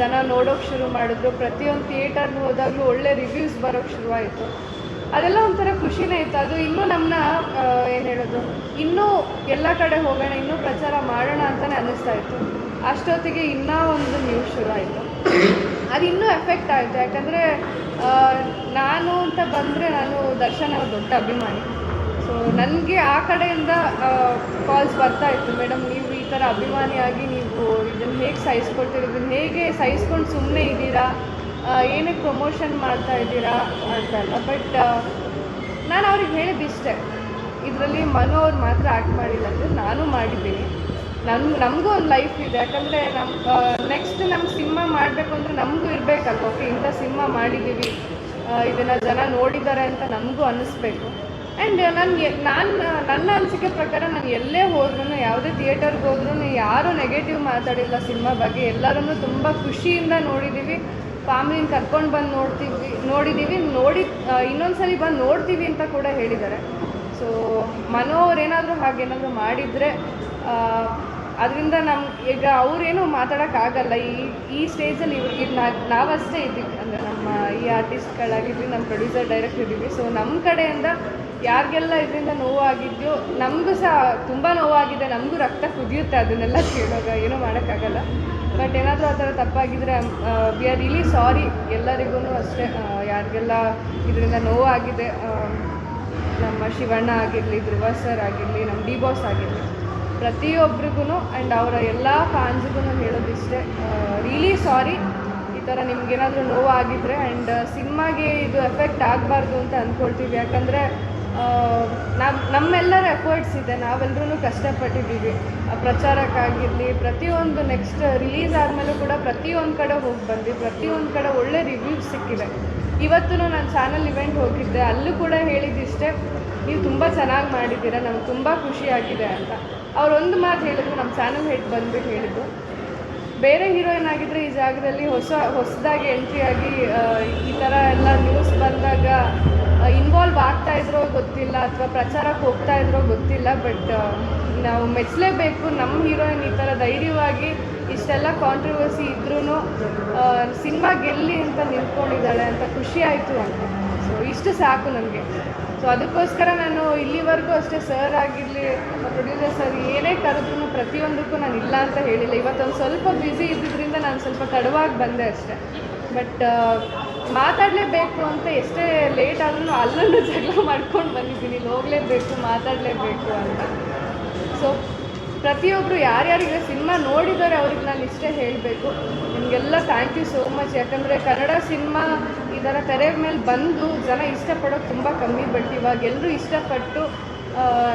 H: ಜನ ನೋಡೋಕೆ ಶುರು ಮಾಡಿದ್ರು. ಪ್ರತಿಯೊಂದು ಥಿಯೇಟರ್ನ ಹೋದಾಗಲೂ ಒಳ್ಳೆ ರಿವ್ಯೂಸ್ ಬರೋಕೆ ಶುರುವಾಯಿತು ಅದೆಲ್ಲ ಒಂಥರ ಖುಷಿನೇ ಇತ್ತು. ಅದು ಇನ್ನೂ ನಮ್ಮನ್ನ ಏನು ಹೇಳೋದು, ಇನ್ನೂ ಎಲ್ಲ ಕಡೆ ಹೋಗೋಣ, ಇನ್ನೂ ಪ್ರಚಾರ ಮಾಡೋಣ ಅಂತಲೇ ಅನ್ನಿಸ್ತಾ ಇತ್ತು. ಅಷ್ಟೊತ್ತಿಗೆ ಇನ್ನೂ ಒಂದು ನ್ಯೂಸ್ ಶುರು ಆಯಿತು. ಅದು ಇನ್ನೂ ಎಫೆಕ್ಟ್ ಆಯಿತು. ಯಾಕಂದರೆ ನಾನು ಅಂತ ಬಂದರೆ ನಾನು ದರ್ಶನ್ ಅವ್ರ ದೊಡ್ಡ ಅಭಿಮಾನಿ. ಸೊ ನನಗೆ ಆ ಕಡೆಯಿಂದ ಕಾಲ್ಸ್ ಬರ್ತಾ ಇತ್ತು. ಮೇಡಮ್ ನೀವು ಈ ಥರ ಅಭಿಮಾನಿಯಾಗಿ ನೀವು ಇದನ್ನು ಹೇಗೆ ಸಹಿಸ್ಕೊಳ್ತೀರಿ? ಇದನ್ನು ಹೇಗೆ ಸಹಿಸ್ಕೊಂಡು ಸುಮ್ಮನೆ ಇದ್ದೀರಾ? ಏನಕ್ಕೆ ಪ್ರಮೋಷನ್ ಮಾಡ್ತಾ ಇದ್ದೀರಾ? ಅಂತಲ್ಲ. ಬಟ್ ನಾನು ಅವ್ರಿಗೆ ಹೇಳಿದ್ದಿಷ್ಟೇ ಇದರಲ್ಲಿ ಮನು ಅವ್ರು ಮಾತ್ರ ಆ್ಯಕ್ಟ್ ಮಾಡಿಲ್ಲ ಅಂದರೆ ನಾನು ಮಾಡಿದ್ದೀನಿ. ನಮ್ಮ ನಮಗೂ ಒಂದು ಲೈಫ್ ಇದೆ. ಯಾಕಂದರೆ ನಮ್ಮ ನೆಕ್ಸ್ಟ್ ನಮ್ಮ ಸಿನಿಮಾ ಮಾಡಬೇಕು ಅಂದರೆ ನಮಗೂ ಇರಬೇಕಲ್ವ? ಓಕೆ ಇಂಥ ಸಿನಿಮಾ ಮಾಡಿದ್ದೀವಿ. ಇದನ್ನು ಜನ ನೋಡಿದ್ದಾರೆ ಅಂತ ನಮಗೂ ಅನ್ನಿಸ್ಬೇಕು ಆ್ಯಂಡ್ ನನಗೆ ನಾನು ನನ್ನ ಅನಿಸಿಕೆ ಪ್ರಕಾರ ನಾನು ಎಲ್ಲೇ ಹೋದ್ರೂ ಯಾವುದೇ ಥಿಯೇಟರ್ಗೆ ಹೋದ್ರೂ ಯಾರೂ ನೆಗೆಟಿವ್ ಮಾತಾಡಿಲ್ಲ ಸಿನಿಮಾ ಬಗ್ಗೆ. ಎಲ್ಲರನ್ನೂ ತುಂಬ ಖುಷಿಯಿಂದ ನೋಡಿದ್ದೀವಿ ಫ್ಯಾಮಿಲಿನ ಕರ್ಕೊಂಡು ಬಂದು ನೋಡ್ತೀವಿ ನೋಡಿದ್ದೀವಿ ನೋಡಿ ಇನ್ನೊಂದು ಸಲ ಬಂದು ನೋಡ್ತೀವಿ ಅಂತ ಕೂಡ ಹೇಳಿದ್ದಾರೆ. ಸೊ ಮನೋ ಅವ್ರೇನಾದರೂ ಹಾಗೇನಾದರೂ ಮಾಡಿದರೆ ಅದರಿಂದ ನಮ್ಮ ಈಗ ಅವರೇನು ಮಾತಾಡೋಕ್ಕಾಗಲ್ಲ. ಈ ಈ ಸ್ಟೇಜಲ್ಲಿ ಇವ್ರು ಈಗ ನಾವಷ್ಟೇ ಇದ್ದೀವಿ. ಅಂದರೆ ನಮ್ಮ ಈ ಆರ್ಟಿಸ್ಟ್ಗಳಾಗಿದ್ವಿ ನಮ್ಮ ಪ್ರೊಡ್ಯೂಸರ್ ಡೈರೆಕ್ಟ್ ಇದ್ದೀವಿ. ಸೊ ನಮ್ಮ ಕಡೆಯಿಂದ ಯಾರಿಗೆಲ್ಲ ಇದರಿಂದ ನೋವಾಗಿದೆಯೋ ನಮಗೂ ಸಹ ತುಂಬ ನೋವಾಗಿದೆ, ನಮಗೂ ರಕ್ತ ಕುದಿಯುತ್ತೆ ಅದನ್ನೆಲ್ಲ ಕೇಳೋಗ ಏನೂ ಮಾಡೋಕ್ಕಾಗಲ್ಲ. ಬಟ್ ಏನಾದರೂ ಆ ಥರ ತಪ್ಪಾಗಿದ್ದರೆ ವಿ ಆರ್ ರಿಲಿ ಸಾರಿ ಎಲ್ಲರಿಗೂ ಅಷ್ಟೇ. ಯಾರಿಗೆಲ್ಲ ಇದರಿಂದ ನೋವಾಗಿದೆ ನಮ್ಮ ಶಿವಣ್ಣ ಆಗಿರಲಿ, ಧ್ರುವ ಸರ್ ಆಗಿರಲಿ, ನಮ್ಮ ಡಿ ಬಾಸ್ ಆಗಿರಲಿ ಪ್ರತಿಯೊಬ್ಬರಿಗೂ ಆ್ಯಂಡ್ ಅವರ ಎಲ್ಲ ಫ್ಯಾನ್ಸ್ಗೂ ನಾನು ಹೇಳೋದಿಷ್ಟೇ ರಿಲಿ ಸಾರಿ ಈ ಥರ ನಿಮ್ಗೇನಾದರೂ ನೋವಾಗಿದ್ರೆ ಆ್ಯಂಡ್ ಸಿನಿಮಾಗೆ ಇದು ಎಫೆಕ್ಟ್ ಆಗಬಾರ್ದು ಅಂತ ಅಂದ್ಕೊಳ್ತೀವಿ ಯಾಕಂದರೆ ನಾವು ನಮ್ಮೆಲ್ಲರ ಎಫರ್ಟ್ಸ್ ಇದೆ. ನಾವೆಲ್ಲರೂ ಕಷ್ಟಪಟ್ಟಿದ್ದೀವಿ. ಪ್ರಚಾರಕ್ಕಾಗಿರಲಿ, ಪ್ರತಿಯೊಂದು ನೆಕ್ಸ್ಟ್ ರಿಲೀಸ್ ಆದಮೇಲೂ ಕೂಡ ಪ್ರತಿಯೊಂದು ಕಡೆ ಹೋಗಿ ಬಂದ್ವಿ. ಪ್ರತಿಯೊಂದು ಕಡೆ ಒಳ್ಳೆ ರಿವ್ಯೂಸ್ ಸಿಕ್ಕಿದೆ ಇವತ್ತು ನಾನು ಚಾನಲ್ ಇವೆಂಟ್ ಹೋಗಿದ್ದೆ. ಅಲ್ಲೂ ಕೂಡ ಹೇಳಿದ್ದಿಷ್ಟೇ ನೀವು ತುಂಬ ಚೆನ್ನಾಗಿ ಮಾಡಿದ್ದೀರಾ. ನಮ್ಗೆ ತುಂಬ ಖುಷಿಯಾಗಿದೆ ಅಂತ. ಅವ್ರೊಂದು ಮಾತು ಹೇಳಿದ್ರು ನಮ್ಮ ಚಾನಲ್ ಹೆಡ್ ಬಂದ್ಬಿಟ್ಟು ಹೇಳಿದ್ದು ಬೇರೆ ಹೀರೋಯಿನ್ ಆಗಿದ್ದರೆ ಈ ಜಾಗದಲ್ಲಿ ಹೊಸ, ಹೊಸದಾಗಿ ಎಂಟ್ರಿ ಆಗಿ ಈ ಥರ ಎಲ್ಲ ನ್ಯೂಸ್ ಬಂದಾಗ ಇನ್ವಾಲ್ವ್ ಆಗ್ತಾ ಇದ್ರೋ ಗೊತ್ತಿಲ್ಲ ಅಥವಾ ಪ್ರಚಾರಕ್ಕೆ ಹೋಗ್ತಾ ಇದ್ರೋ ಗೊತ್ತಿಲ್ಲ ಬಟ್ ನಾವು ಮೆಚ್ಚಲೇಬೇಕು ನಮ್ಮ ಹೀರೋಯಿನ್ ಈ ಥರ ಧೈರ್ಯವಾಗಿ ಇಷ್ಟೆಲ್ಲ ಕಾಂಟ್ರವರ್ಸಿ ಇದ್ರೂ ಸಿನಿಮಾ ಗೆಲ್ಲಿ ಅಂತ ನಿಂತ್ಕೊಂಡಿದ್ದಾಳೆ ಅಂತ ಖುಷಿ ಆಯಿತು ಅಂತ. ಸೊ ಇಷ್ಟು ಸಾಕು ನನಗೆ ಸೊ ಅದಕ್ಕೋಸ್ಕರ ನಾನು ಇಲ್ಲಿವರೆಗೂ ಅಷ್ಟೇ ಸರ್ ಆಗಿರಲಿ ಪ್ರೊಡ್ಯೂಸರ್ ಸರ್ ಏನೇ ಕರೆದ್ರೂ ಪ್ರತಿಯೊಂದಕ್ಕೂ ನಾನು ಇಲ್ಲ ಅಂತ ಹೇಳಿಲ್ಲ. ಇವತ್ತೊಂದು ಸ್ವಲ್ಪ ಬ್ಯುಸಿ ಇದ್ದಿದ್ದರಿಂದ ನಾನು ಸ್ವಲ್ಪ ತಡವಾಗಿ ಬಂದೆ ಅಷ್ಟೇ. ಬಟ್ ಮಾತಾಡಲೇಬೇಕು ಅಂತ ಎಷ್ಟೇ ಲೇಟ್ ಆದ್ರೂ ಅಲ್ಲೂ ಜಗಳ ಮಾಡ್ಕೊಂಡು ಬಂದಿದ್ದೀನಿ. ಇಲ್ಲಿ ಹೋಗಲೇಬೇಕು, ಮಾತಾಡಲೇಬೇಕು ಅಂತ. ಸೊ ಪ್ರತಿಯೊಬ್ಬರು ಯಾರ್ಯಾರಿಗೆ ಸಿನಿಮಾ ನೋಡಿದ್ದಾರೆ ಅವ್ರಿಗೆ ನಾನು ಇಷ್ಟೇ ಹೇಳಬೇಕು. ನಿಮಗೆಲ್ಲ ಥ್ಯಾಂಕ್ ಯು ಸೋ ಮಚ್ ಯಾಕಂದರೆ ಕನ್ನಡ ಸಿನಿಮಾ ಇದರ ತೆರೆ ಮೇಲೆ ಬಂದು ಜನ ಇಷ್ಟಪಡೋದು ತುಂಬ ಕಮ್ಮಿ ಬಟ್ ಇವಾಗ ಎಲ್ಲರೂ ಇಷ್ಟಪಟ್ಟು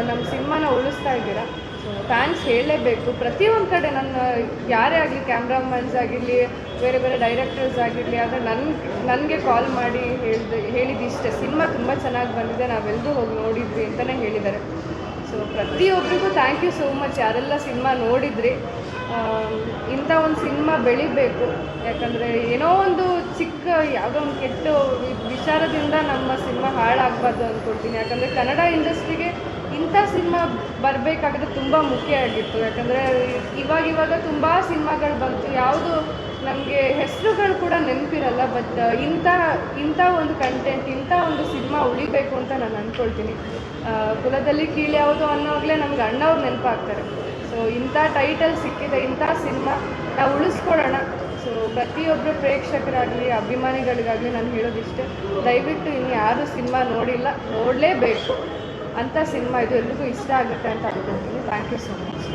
H: ನಮ್ಮ ಸಿನಿಮಾನ ಉಳಿಸ್ತಾ ಇದ್ದೀರಾ? ಥ್ಯಾಂಕ್ಸ್ ಹೇಳಲೇಬೇಕು. ಪ್ರತಿಯೊಂದು ಕಡೆ ನನ್ನ ಯಾರೇ ಆಗಲಿ ಕ್ಯಾಮ್ರಾಮನ್ಸ್ ಆಗಿರಲಿ, ಬೇರೆ ಬೇರೆ ಡೈರೆಕ್ಟರ್ಸ್ ಆಗಿರಲಿ, ಆದರೆ ನನ್ನ ನನಗೆ ಕಾಲ್ ಮಾಡಿ ಹೇಳಿದೆ ಇಷ್ಟೇ. ಸಿನಿಮಾ ತುಂಬ ಚೆನ್ನಾಗಿ ಬಂದಿದೆ ನಾವೆಲ್ಲರೂ ಹೋಗಿ ನೋಡಿದ್ವಿ ಅಂತಲೇ ಹೇಳಿದ್ದಾರೆ. ಸೊ ಪ್ರತಿಯೊಬ್ಬರಿಗೂ ಥ್ಯಾಂಕ್ ಯು ಸೋ ಮಚ್ ಯಾರೆಲ್ಲ ಸಿನಿಮಾ ನೋಡಿದ್ರಿ ಇಂಥ ಒಂದು ಸಿನಿಮಾ ಬೆಳಿಬೇಕು. ಯಾಕಂದರೆ ಏನೋ ಒಂದು ಚಿಕ್ಕ, ಯಾವುದೋ ಒಂದು ಕೆಟ್ಟ ವಿಚಾರದಿಂದ ನಮ್ಮ ಸಿನಿಮಾ ಹಾಳಾಗಬಾರ್ದು ಅಂದ್ಕೊಳ್ತೀನಿ ಯಾಕಂದರೆ ಕನ್ನಡ ಇಂಡಸ್ಟ್ರಿಗೆ ಸಿನಿಮಾ ಬರಬೇಕಾದ್ರೆ ತುಂಬ ಮುಖ್ಯ ಆಗಿತ್ತು. ಯಾಕಂದರೆ ಇವಾಗ ಇವಾಗ ತುಂಬ ಸಿನಿಮಾಗಳು ಬಂತು. ಯಾವುದು ನಮಗೆ ಹೆಸರುಗಳು ಕೂಡ ನೆನಪಿರಲ್ಲ ಬಟ್ ಇಂಥ ಇಂಥ ಒಂದು ಕಂಟೆಂಟ್ ಇಂಥ ಒಂದು ಸಿನಿಮಾ ಉಳಿಬೇಕು ಅಂತ ನಾನು ಅಂದ್ಕೊಳ್ತೀನಿ ಕುಲದಲ್ಲಿ ಕೀಳು ಯಾವುದು ಅನ್ನೋವಾಗಲೇ ನಮ್ಗೆ ಅಣ್ಣವ್ರು ನೆನಪಾಗ್ತಾರೆ. ಸೊ ಇಂಥ ಟೈಟಲ್ ಸಿಕ್ಕಿದೆ, ಇಂಥ ಸಿನಿಮಾ ನಾವು ಉಳಿಸ್ಕೊಳ್ಳೋಣ. ಸೊ ಪ್ರತಿಯೊಬ್ಬರು ಪ್ರೇಕ್ಷಕರಾಗಲಿ, ಅಭಿಮಾನಿಗಳಿಗಾಗಲಿ ನಾನು ಹೇಳೋದಿಷ್ಟೇ, ದಯವಿಟ್ಟು ಇನ್ನು ಯಾರು ಸಿನಿಮಾ ನೋಡಿಲ್ಲ, ನೋಡಲೇಬೇಕು. ಅಂಥ ಸಿನಿಮಾ ಇದು ಎಲ್ರಿಗೂ ಇಷ್ಟ ಆಗುತ್ತೆ ಅಂತ ಹೇಳ್ತೀನಿ ಥ್ಯಾಂಕ್ ಯು ಸೊ ಮಚ್